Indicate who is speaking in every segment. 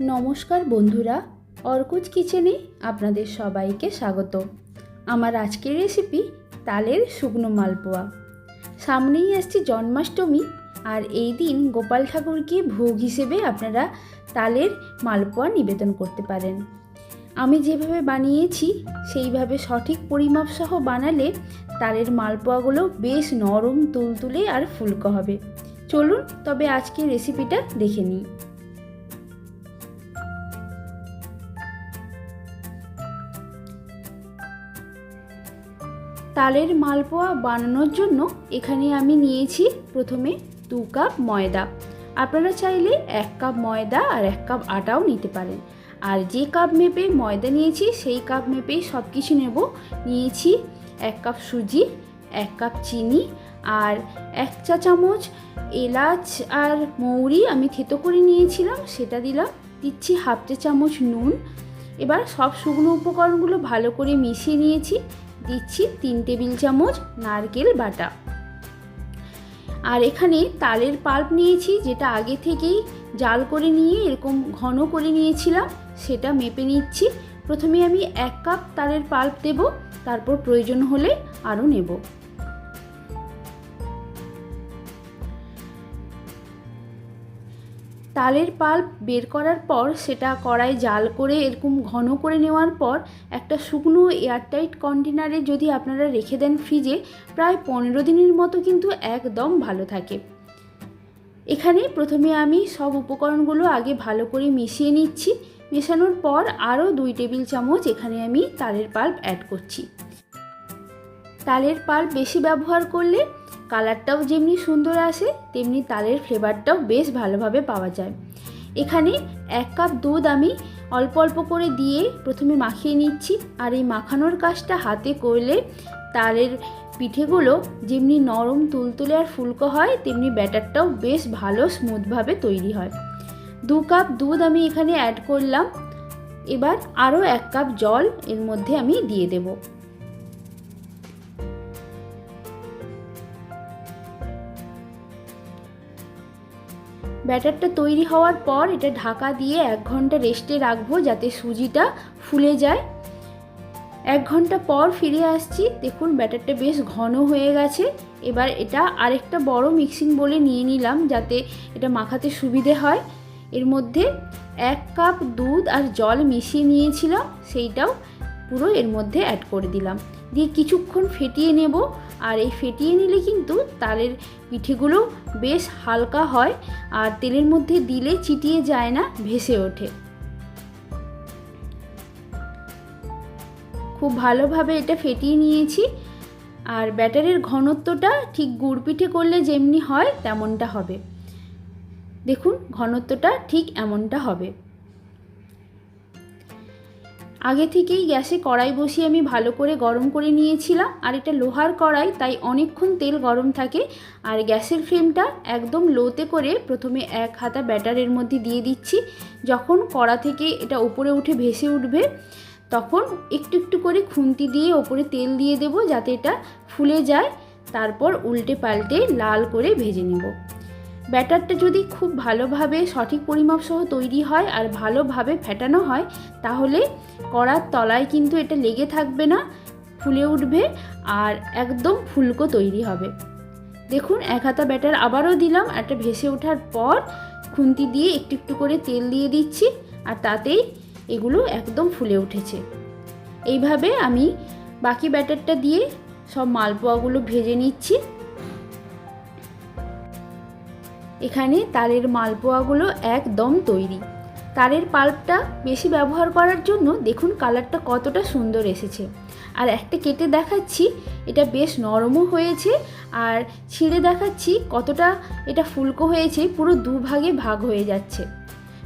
Speaker 1: নমস্কার বন্ধুরা, অর্কুজ কিচেনে আপনাদের সবাইকে স্বাগত। আমার আজকের রেসিপি তালের শুকনো মালপোয়া। সামনেই আসছে জন্মাষ্টমী আর এই দিন গোপাল ঠাকুরকে ভোগ হিসেবে আপনারা তালের মালপোয়া নিবেদন করতে পারেন। আমি যেভাবে বানিয়েছি, সেইভাবে সঠিক পরিমাপ সহ বানালে তালের মালপোয়াগুলো বেশ নরম, তুলতুলে আর ফুলকো হবে। চলুন, তবে আজকের রেসিপিটা দেখে নিই। তালের মালপোয়া বানানোর জন্য এখানে আমি নিয়েছি প্রথমে দু কাপ ময়দা। আপনারা চাইলে এক কাপ ময়দা আর এক কাপ আটাও নিতে পারেন। আর যে কাপ মেপে ময়দা নিয়েছি, সেই কাপ মেপেই সব কিছু নেব। নিয়েছি এক কাপ সুজি, এক কাপ চিনি আর এক চা চামচ এলাচ আর মৌরি আমি থেতো করে নিয়েছিলাম, সেটা দিলাম। দিচ্ছি হাফ চা চামচ নুন। এবার সব শুকনো উপকরণগুলো ভালো করে মিশিয়ে নিয়েছি। দিচ্ছি তিন টেবিল চামচ নারকেল বাটা। আর এখানে তালের পাল্প নিয়েছি, যেটা আগে থেকেই জাল করে নিয়ে, এরকম ঘন করে নিয়েছিলাম, সেটা মেপে নিচ্ছি। প্রথমে আমি এক কাপ তালের পাল্প দেব, তারপর প্রয়োজন হলে আরও নেব। তালের পাল্প বের করার পর সেটা কড়াই জাল করে এরকম ঘন করে নেওয়ার পর একটা শুকনো এয়ারটাইট কন্টেনারে যদি আপনারা রেখে দেন ফ্রিজে, প্রায় পনেরো দিনের মতো কিন্তু একদম ভালো থাকে। এখানে প্রথমে আমি সব উপকরণগুলো আগে ভালো করে মিশিয়ে নিচ্ছি। মেশানোর পর আরও দুই টেবিল চামচ এখানে আমি তালের পাল্প অ্যাড করছি। তালের পাল্প বেশি ব্যবহার করলে কালারটাও যেমনি সুন্দর আসে, তেমনি তালের ফ্লেভারটাও বেশ ভালোভাবে পাওয়া যায়। এখানে এক কাপ দুধ আমি অল্প অল্প করে দিয়ে প্রথমে মাখিয়ে নিচ্ছি। আর এই মাখানোর কাজটা হাতে করলে তালের পিঠেগুলো যেমনি নরম, তুলতুলে আর ফুলকো হয়, তেমনি ব্যাটারটাও বেশ ভালো স্মুথভাবে তৈরি হয়। দু কাপ দুধ আমি এখানে অ্যাড করলাম। এবার আরও এক কাপ জল এর মধ্যে আমি দিয়ে দেবো। ব্যাটারটা তৈরি হওয়ার পর এটা ঢাকা দিয়ে এক ঘণ্টা রেস্টে রাখব যাতে সুজিটা ফুলে যায়। এক ঘণ্টা পর ফিরে আসছি। দেখুন, ব্যাটারটা বেশ ঘন হয়ে গেছে। এবার এটা আরেকটা বড় মিক্সিং বলে নিয়ে নিলাম যাতে এটা মাখাতে সুবিধে হয়। এর মধ্যে এক কাপ দুধ আর জল মিশিয়ে নিয়েছিলাম। সেইটাও পুরো এর মধ্যে অ্যাড করে দিলাম। দিয়ে কিছুক্ষণ ফেটিয়ে নেব। আর এই ফেটিয়ে নিলে কিন্তু তালের পিঠেগুলো বেশ হালকা হয় আর তেলের মধ্যে দিলে চিটিয়ে যায় না, ভেসে ওঠে। খুব ভালোভাবে এটা ফেটিয়ে নিয়েছি আর ব্যাটারের ঘনত্বটা ঠিক গুড় পিঠে করলে যেমনি হয় তেমনটা হবে। দেখুন, ঘনত্বটা ঠিক এমনটা হবে। আগে থেকেই গ্যাসে কড়াই বসিয়ে আমি ভালো করে গরম করে নিয়েছিলাম, আর এটা লোহার কড়াই, তাই অনেকক্ষণ তেল গরম থাকে। আর গ্যাসের ফ্লেমটা একদম লোতে করে প্রথমে এক হাতা ব্যাটারের মধ্যে দিয়ে দিচ্ছি। যখন কড়া থেকে এটা উপরে উঠে ভেসে উঠবে, তখন একটু একটু করে খুন্তি দিয়ে ওপরে তেল দিয়ে দেব, যাতে এটা ফুলে যায়। তারপর উল্টে পাল্টে লাল করে ভেজে নেব। ব্যাটারটা যদি খুব ভালোভাবে সঠিক পরিমাপ সহ তৈরি হয় আর ভালোভাবে ফেটানো হয়, তাহলে কড়ার তলায় কিন্তু এটা লেগে থাকবে না, ফুলে উঠবে আর একদম ফুলকো তৈরি হবে। দেখুন, এক হাতা ব্যাটার আবারও দিলাম, একটা ভেসে ওঠার পর খুন্তি দিয়ে একটু একটু করে তেল দিয়ে দিচ্ছি আর তাতেই এগুলো একদম ফুলে উঠেছে। এইভাবে আমি বাকি ব্যাটারটা দিয়ে সব মালপোয়াগুলো ভেজে নিচ্ছি। এখানে তালের মালপোয়াগুলো একদম তৈরি। তালের পাল্পটা বেশি ব্যবহার করার জন্য দেখুন কালারটা কতটা সুন্দর এসেছে। আর একটা কেটে দেখাচ্ছি, এটা বেশ নরমও হয়েছে আর ছিঁড়ে দেখাচ্ছি কতটা এটা ফুলকো হয়েছে, পুরো দুভাগে ভাগ হয়ে যাচ্ছে।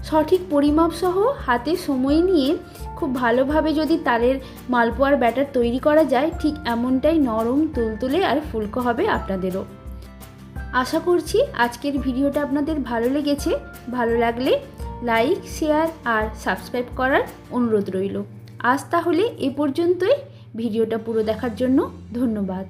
Speaker 1: সঠিক পরিমাপ সহ হাতে সময় নিয়ে খুব ভালোভাবে যদি তালের মালপোয়ার ব্যাটার তৈরি করা যায়, ঠিক এমনটাই নরম, তুলতুলে আর ফুলকো হবে আপনাদেরও। আশা করছি আজকের ভিডিওটা আপনাদের ভালো লেগেছে। ভালো লাগলে লাইক, শেয়ার আর সাবস্ক্রাইব করার অনুরোধ রইল। আজ তাহলে এ পর্যন্তই। ভিডিওটা পুরো দেখার জন্য ধন্যবাদ।